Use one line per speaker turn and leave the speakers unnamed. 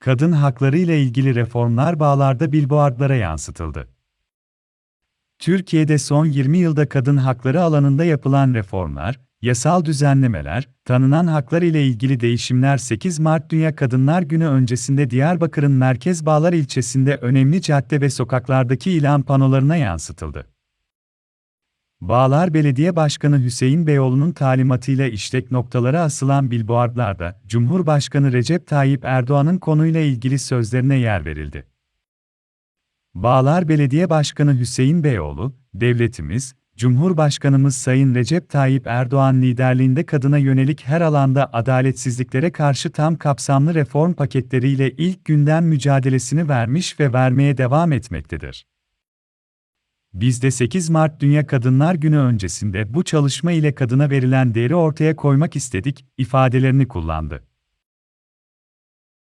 kadın hakları ile ilgili reformlar bağlarda billboardlara yansıtıldı. Türkiye'de son 20 yılda kadın hakları alanında yapılan reformlar, yasal düzenlemeler, tanınan haklar ile ilgili değişimler 8 Mart Dünya Kadınlar Günü öncesinde Diyarbakır'ın Merkez Bağlar ilçesinde önemli cadde ve sokaklardaki ilan panolarına yansıtıldı. Bağlar Belediye Başkanı Hüseyin Beyoğlu'nun talimatıyla işlek noktalara asılan billboardlarda, Cumhurbaşkanı Recep Tayyip Erdoğan'ın konuyla ilgili sözlerine yer verildi. Bağlar Belediye Başkanı Hüseyin Beyoğlu, devletimiz, Cumhurbaşkanımız Sayın Recep Tayyip Erdoğan liderliğinde kadına yönelik her alanda adaletsizliklere karşı tam kapsamlı reform paketleriyle ilk günden mücadelesini vermiş ve vermeye devam etmektedir. Biz de 8 Mart Dünya Kadınlar Günü öncesinde bu çalışma ile kadına verilen değeri ortaya koymak istedik ifadelerini kullandı.